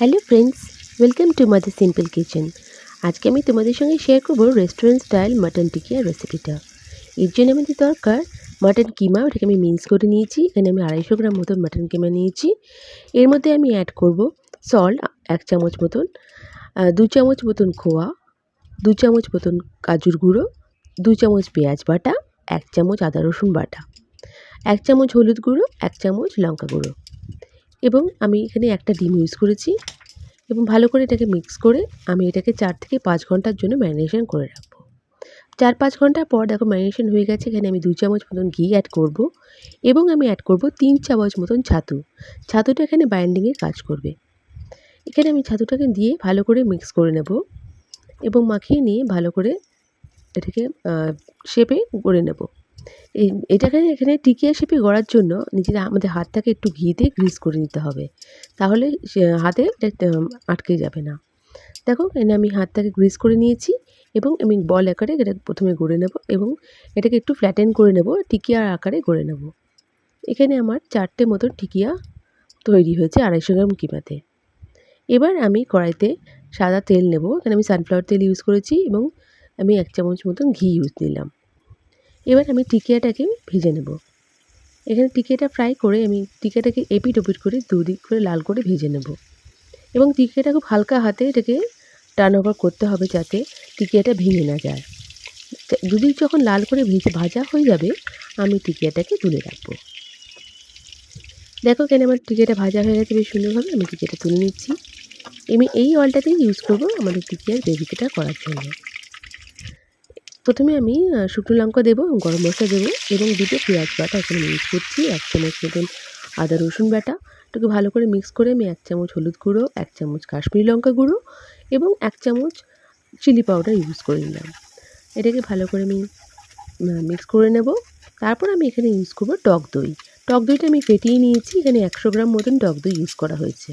Hello friends, welcome to mother simple kitchen. আজকে আমি তোমাদের সঙ্গে শেয়ার করব রেস্টুরেন্ট স্টাইল মাটন টিকিয়া রেসিপিটা এর জন্য আমাদের দরকার মাটন কিমা, ওটাকে আমি মিন্স করে নিয়েছি। এখানে আমি আড়াইশো গ্রাম মতন মাটন কিমা নিয়েছি। এর মধ্যে আমি অ্যাড করব সল্ট এক চামচ মতন দু চামচ মতন খোয়া, দু চামচ মতন কাজুর গুঁড়ো, দু চামচ পেঁয়াজ বাটা, এক চামচ আদা রসুন বাটা, এক চামচ হলুদ গুঁড়ো, এক চামচ লঙ্কা গুঁড়ো। এবং আমি এখানে একটা ডিম ইউজ করেছি এবং ভালো করে এটাকে মিক্স করে আমি এটাকে চার থেকে পাঁচ ঘণ্টার জন্য ম্যারিনেশন করে রাখব। চার পাঁচ ঘণ্টা পর দেখো ম্যারিনেশন হয়ে গেছে, এখানে আমি দু চামচ মতন ঘি অ্যাড করব এবং আমি অ্যাড করব তিন চামচ মতন ছাতু। ছাতুটা এখানে বাইন্ডিংয়ের কাজ করবে। এখানে আমি ছাতুটাকে দিয়ে ভালো করে মিক্স করে নেব এবং মাখিয়ে নিয়ে ভালো করে এটাকে শেপে গড়ে নেব। এই, এটাকে এখানে টিকিয়া শেপে গড়ার জন্য নিজের আমাদের হাতটাকে একটু ঘি দিয়ে গ্রিস করে নিতে হবে। তাহলে হাতে এটা আটকে যাবে না। দেখো, এখানে আমি হাতটাকে গ্রিস করে নিয়েছি এবং আমি বল আকারে এটা প্রথমে গড়ে নেব এবং এটাকে একটু ফ্ল্যাটেন করে নেব, টিকিয়ার আকারে গড়ে নেব। এখানে আমার চারটে মতন টিকিয়া তৈরি হয়েছে আড়াইশো গ্রাম কিমাতে। এবার আমি কড়াইতে সাদা তেল নেব। এখানে আমি সানফ্লাওয়ার তেল ইউজ করেছি এবং আমি এক চামচ মতন ঘি ইউজ নিলাম। এবার আমি টিকিয়াটাকে ভেজে নেব। এখানে টিকিয়াটা ফ্রাই করে আমি টিকিয়াটাকে এপিট ওপিট করে দুদিক করে লাল করে ভেজে নেব। এবং টিকিয়াটা খুব হালকা হাতে এটাকে টার্ন ওভার করতে হবে যাতে টিকিয়াটা ভেঙে না যায়। দুদিক যখন লাল করে ভেজে ভাজা হয়ে যাবে, আমি টিকিয়াটাকে তুলে রাখব। দেখো কেন আমার টিকিয়াটা ভাজা হয়ে গেছে বেশ সুন্দরভাবে, আমি টিকিয়াটা তুলে নিচ্ছি। আমি এই অয়েলটাতেই ইউজ করব আমাদের টিকিয়ার গ্রেভিটা করার জন্য। প্রথমে আমি শুকনো লঙ্কা দেবো গরম মশলা দেবো এবং দুটো পেঁয়াজ বাটা এখানে মিক্স করছি, এক চামচ মতন আদা, রসুন বাটা। এটাকে ভালো করে মিক্স করে আমি এক চামচ হলুদ গুঁড়ো, এক চামচ কাশ্মীরি লঙ্কা গুঁড়ো এবং এক চামচ চিলি পাউডার ইউজ করে নিলাম। এটাকে ভালো করে আমি মিক্স করে নেব। তারপর আমি এখানে ইউজ করব টক দই। টক দইটা আমি ফেটিয়ে নিয়েছি, এখানে একশো গ্রাম মতন টক দই ইউজ করা হয়েছে।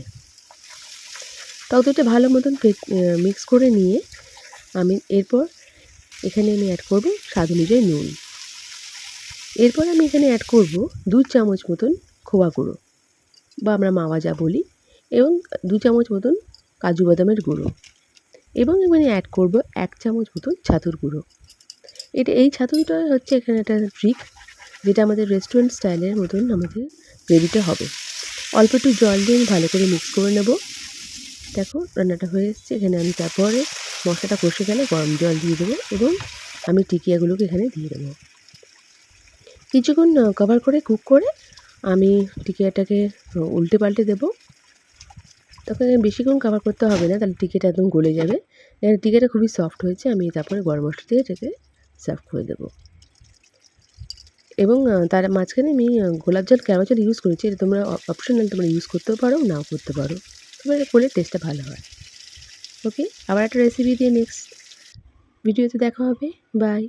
টক দইটা ভালো মতন মিক্স করে নিয়ে আমি এরপর এখানে আমি অ্যাড করব স্বাদ অনুযায়ী নুন। এরপর আমি এখানে অ্যাড করব দু চামচ মতন খোয়া গুঁড়ো বা আমরা মাওয়া যা বলি এবং দু চামচ মতন কাজু বাদামের গুঁড়ো এবং এখানে অ্যাড করব এক চামচ মতন ছাতুর গুঁড়ো। এটা এই ছাতুটা হচ্ছে এখানে একটা ট্রিক যেটা আমাদের রেস্টুরেন্ট স্টাইলের মতন আমাদের গ্রেভিটা হবে। অল্প একটু জল দিয়ে আমি ভালো করে মিক্স করে নেব। দেখো রান্নাটা হয়ে এসছে, এখানে আমি তারপরে মশলাটা কষে গেলে গরম জল দিয়ে দেবো এবং আমি টিকিয়াগুলোকে এখানে দিয়ে দেবো। কিছুক্ষণ কভার করে কুক করে আমি টিকিয়াটাকে উল্টে পাল্টে দেবো। তখন বেশিক্ষণ কভার করতে হবে না, তাহলে টিকিয়াটা একদম গলে যাবে। এখানে টিকিয়াটা খুবই সফট হয়েছে, আমি তারপরে গরম মশলা দিয়ে এটাকে সার্ভ করে দেবো। এবং তার মাঝখানে আমি গোলাপ জল কেওড়া জল ইউজ করেছি, এটা তোমরা অপশনাল তোমরা ইউজ করতেও পারো, নাও করতে পারো। তবে এটা করলে টেস্টটা ভালো হয়। ওকে আবার একটা রেসিপি দিয়ে নেক্সট ভিডিওতে দেখা হবে। বাই